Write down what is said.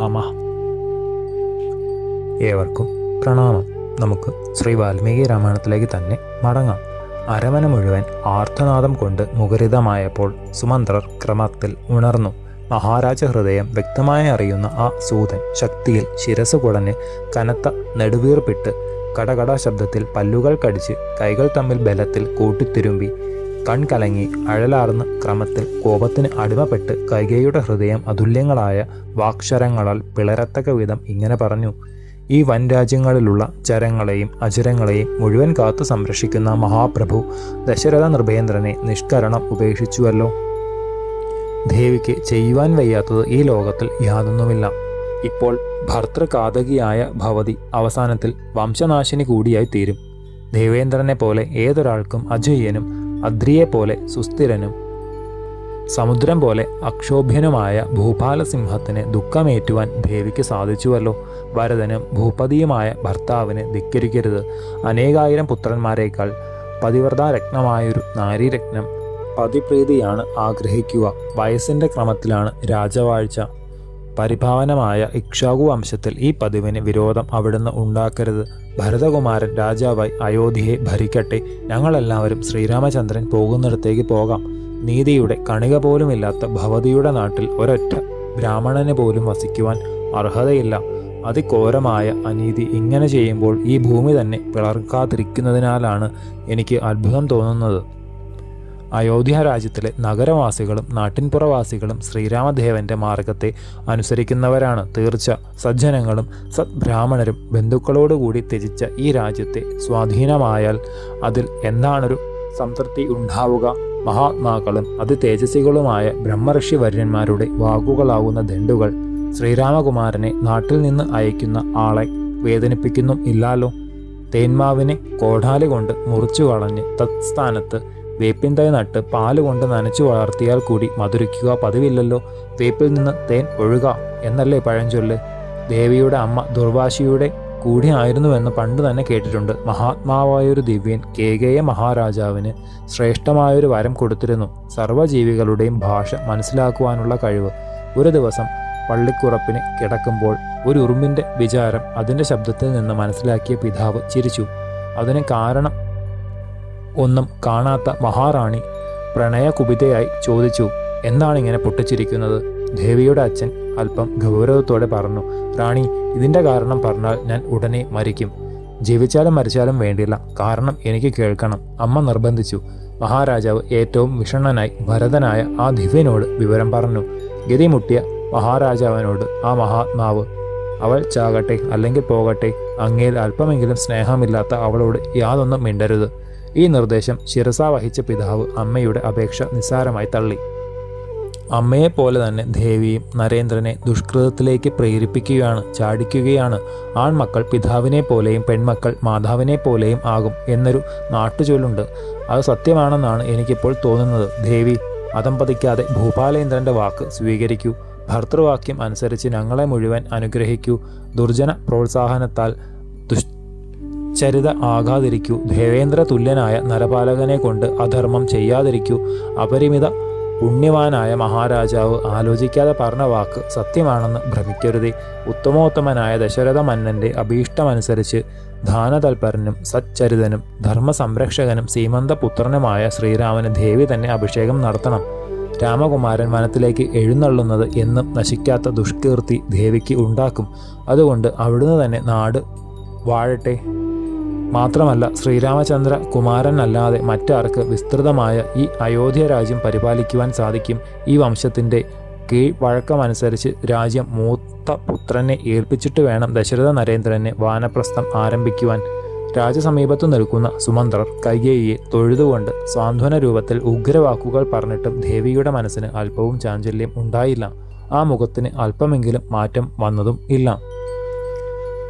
അമ ഏവർക്കും പ്രണാമം. നമുക്ക് ശ്രീ വാൽമീകി രാമായണത്തിലേക്ക് തന്നെ മടങ്ങാം. അരമന മുഴുവൻ ആർത്തനാദം കൊണ്ട് മുഖരിതമായപ്പോൾ സുമന്ത്രർ ക്രമത്തിൽ ഉണർന്നു. മഹാരാജ ഹൃദയം വ്യക്തമായി അറിയുന്ന ആ സൂതൻ ശക്തിയിൽ ശിരസ് കുടഞ്ഞ് കനത്ത നെടുവീർപ്പിട്ട് കടകട ശബ്ദത്തിൽ പല്ലുകൾ കടിച്ച് കൈകൾ തമ്മിൽ ബലത്തിൽ കൂട്ടിത്തിരുമ്പി കൺകലങ്ങി അഴലാർന്ന് ക്രമത്തിൽ കോപത്തിന് അടിമപ്പെട്ട് കൈകയുടെ ഹൃദയം അതുല്യങ്ങളായ വാക്ഷരങ്ങളാൽ പിളരത്തക്ക വിധം ഇങ്ങനെ പറഞ്ഞു. ഈ വൻ രാജ്യങ്ങളിലുള്ള ചരങ്ങളെയും അചരങ്ങളെയും മുഴുവൻ കാത്തു സംരക്ഷിക്കുന്ന മഹാപ്രഭു ദശരഥ നൃപേന്ദ്രനെ നിഷ്കരണം ഉപേക്ഷിച്ചുവല്ലോ. ദേവിക്ക് ചെയ്യുവാൻ വയ്യാത്തത് ഈ ലോകത്തിൽ യാതൊന്നുമില്ല. ഇപ്പോൾ ഭർത്തൃകാതകിയായ ഭവതി അവസാനത്തിൽ വംശനാശിനി കൂടിയായി തീരും. ദേവേന്ദ്രനെ പോലെ ഏതൊരാൾക്കും അജയ്യനും അദ്രിയെപ്പോലെ സുസ്ഥിരനും സമുദ്രം പോലെ അക്ഷോഭ്യനുമായ ഭൂപാലസിംഹത്തിന് ദുഃഖമേറ്റുവാൻ ദേവിക്ക് സാധിച്ചുവല്ലോ. ഭരതനും ഭൂപതിയുമായ ഭർത്താവിന് ധിക്കരിക്കരുത്. അനേകായിരം പുത്രന്മാരെക്കാൾ പതിവ്രതാരത്നമായൊരു നാരീരത്നം പതിപ്രീതിയാണ് ആഗ്രഹിക്കുക. വയസ്സിന്റെ ക്രമത്തിലാണ് രാജവാഴ്ച പരിഭാവനമായ ഇക്ഷാകു വംശത്തിൽ ഈ പതിവിന് വിരോധം അവിടുന്ന് ഉണ്ടാക്കരുത്. ഭരതകുമാരൻ രാജാവായി അയോധ്യയെ ഭരിക്കട്ടെ. ഞങ്ങളെല്ലാവരും ശ്രീരാമചന്ദ്രൻ പോകുന്നിടത്തേക്ക് പോകാം. നീതിയുടെ കണിക പോലുമില്ലാത്ത ഭവതിയുടെ നാട്ടിൽ ഒരൊറ്റ ബ്രാഹ്മണന് പോലും വസിക്കുവാൻ അർഹതയില്ല. അതിഘോരമായ അനീതി ഇങ്ങനെ ചെയ്യുമ്പോൾ ഈ ഭൂമി തന്നെ പിളർക്കാതിരിക്കുന്നതിനാലാണ് എനിക്ക് അത്ഭുതം തോന്നുന്നത്. അയോധ്യ രാജ്യത്തിലെ നഗരവാസികളും നാട്ടിൻപുറവാസികളും ശ്രീരാമദേവന്റെ മാർഗത്തെ അനുസരിക്കുന്നവരാണ്. തീർച്ച സജ്ജനങ്ങളും സദ്ബ്രാഹ്മണരും ബന്ധുക്കളോടുകൂടി ത്യജിച്ച ഈ രാജ്യത്തെ സ്വാധീനമായാൽ അതിൽ എന്താണൊരു സംതൃപ്തി ഉണ്ടാവുക? മഹാത്മാക്കളും അതിതേജസ്വികളുമായ ബ്രഹ്മഋഷി വര്യന്മാരുടെ വാക്കുകളാവുന്ന ദണ്ഡുകൾ ശ്രീരാമകുമാരനെ നാട്ടിൽ നിന്ന് അയക്കുന്ന ആളെ വേദനിപ്പിക്കുന്നു ഇല്ലാലോ? തേന്മാവിനെ കോടാലി കൊണ്ട് മുറിച്ചു കളഞ്ഞ് തത്സ്ഥാനത്ത് വേപ്പിൻ തൈ നട്ട് പാൽ കൊണ്ട് നനച്ചു വളർത്തിയാൽ കൂടി മധുരിക്കുക പതിവില്ലല്ലോ. വേപ്പിൽ നിന്ന് തേൻ ഒഴുക എന്നല്ലേ പഴഞ്ചൊല്ല്. ദേവിയുടെ അമ്മ ദുർവാശിയുടെ കൂടി ആയിരുന്നുവെന്ന് പണ്ട് തന്നെ കേട്ടിട്ടുണ്ട്. മഹാത്മാവായൊരു ദിവ്യൻ കേകേയ മഹാരാജാവിന് ശ്രേഷ്ഠമായൊരു വരം കൊടുത്തിരുന്നു. സർവജീവികളുടെയും ഭാഷ മനസ്സിലാക്കുവാനുള്ള കഴിവ്. ഒരു ദിവസം പള്ളിക്കുറപ്പിന് കിടക്കുമ്പോൾ ഒരു ഉറുമ്പിന്റെ വിചാരം അതിന്റെ ശബ്ദത്തിൽ നിന്ന് മനസ്സിലാക്കിയ പിതാവ് ചിരിച്ചു. അതിന് കാരണം ഒന്നും കാണാത്ത മഹാറാണി പ്രണയകുപിതയായി ചോദിച്ചു എന്താണ് ഇങ്ങനെ പൊട്ടിച്ചിരിക്കുന്നത്? ദേവിയുടെ അച്ഛൻ അല്പം ഗൗരവത്തോടെ പറഞ്ഞു റാണി ഇതിന്റെ കാരണം പറഞ്ഞാൽ ഞാൻ ഉടനെ മരിക്കും. ജീവിച്ചാലും മരിച്ചാലും വേണ്ടില്ല. കാരണം എനിക്ക് കേൾക്കണം. അമ്മ നിർബന്ധിച്ചു. മഹാരാജാവ് ഏറ്റവും വിഷണ്ണനായി ഭരതനായ ആ ദിവ്യനോട് വിവരം പറഞ്ഞു. ഗതിമുട്ടിയ മഹാരാജാവിനോട് ആ മഹാത്മാവ് അവൾ ചാകട്ടെ അല്ലെങ്കിൽ പോകട്ടെ അങ്ങേൽ അല്പമെങ്കിലും സ്നേഹമില്ലാത്ത അവളോട് യാതൊന്നും മിണ്ടരുത്. ഈ നിർദ്ദേശം ശിരസ വഹിച്ച പിതാവ് അമ്മയുടെ അപേക്ഷ നിസ്സാരമായി തള്ളി. അമ്മയെപ്പോലെ തന്നെ ദേവിയും നരേന്ദ്രനെ ദുഷ്കൃതത്തിലേക്ക് പ്രേരിപ്പിക്കുകയാണ് ചാടിക്കുകയാണ്. ആൺമക്കൾ പിതാവിനെ പോലെയും പെൺമക്കൾ മാതാവിനെ പോലെയും ആകും എന്നൊരു നാട്ടുചൊല്ലുണ്ട്. അത് സത്യമാണെന്നാണ് എനിക്കിപ്പോൾ തോന്നുന്നത്. ദേവി അതമ്പതിക്കാതെ പതിക്കാതെ ഭൂപാലേന്ദ്രന്റെ വാക്ക് സ്വീകരിക്കൂ. ഭർത്തൃവാക്യം അനുസരിച്ച് ഞങ്ങളെ മുഴുവൻ അനുഗ്രഹിക്കൂ. ദുർജന പ്രോത്സാഹനത്താൽ ദുശ്ചരിത ആകാതിരിക്കൂ ദേവേന്ദ്ര തുല്യനായ നരപാലകനെ കൊണ്ട് അധർമ്മം ചെയ്യാതിരിക്കൂ. അപരിമിത പുണ്യവാനായ മഹാരാജാവ് ആലോചിക്കാതെ പറഞ്ഞ വാക്ക് സത്യമാണെന്ന് ഭ്രമിക്കരുതേ. ഉത്തമോത്തമനായ ദശരഥ മന്നന്റെ അഭീഷ്ടമനുസരിച്ച് ദാനതൽപരനും സച്ചരിതനും ധർമ്മസംരക്ഷകനും സീമന്തപുത്രനുമായ ശ്രീരാമന് ദേവി തന്നെ അഭിഷേകം നടത്തണം. രാമകുമാരൻ വനത്തിലേക്ക് എഴുന്നള്ളുന്നത് എന്നും നശിക്കാത്ത ദുഷ്കീർത്തി ദേവിക്ക് ഉണ്ടാക്കും. അതുകൊണ്ട് അവിടുന്ന് തന്നെ നാട് വാഴട്ടെ. മാത്രമല്ല ശ്രീരാമചന്ദ്ര കുമാരനല്ലാതെ മറ്റാർക്ക് വിസ്തൃതമായ ഈ അയോധ്യ രാജ്യം പരിപാലിക്കുവാൻ സാധിക്കും? ഈ വംശത്തിന്റെ കീഴ് വഴക്കമനുസരിച്ച് രാജ്യം മൂത്ത പുത്രനെ ഏൽപ്പിച്ചിട്ട് വേണം ദശരഥ നരേന്ദ്രനെ വാനപ്രസ്ഥം ആരംഭിക്കുവാൻ. രാജസമീപത്തു നിൽക്കുന്ന സുമന്ത്രർ കൈകേയിയെ തൊഴുതുകൊണ്ട് സാന്ത്വന രൂപത്തിൽ ഉഗ്രവാക്കുകൾ പറഞ്ഞിട്ടും ദേവിയുടെ മനസ്സിന് അല്പവും ചാഞ്ചല്യം ഉണ്ടായില്ല. ആ മുഖത്തിന് അല്പമെങ്കിലും മാറ്റം വന്നതും ഇല്ല.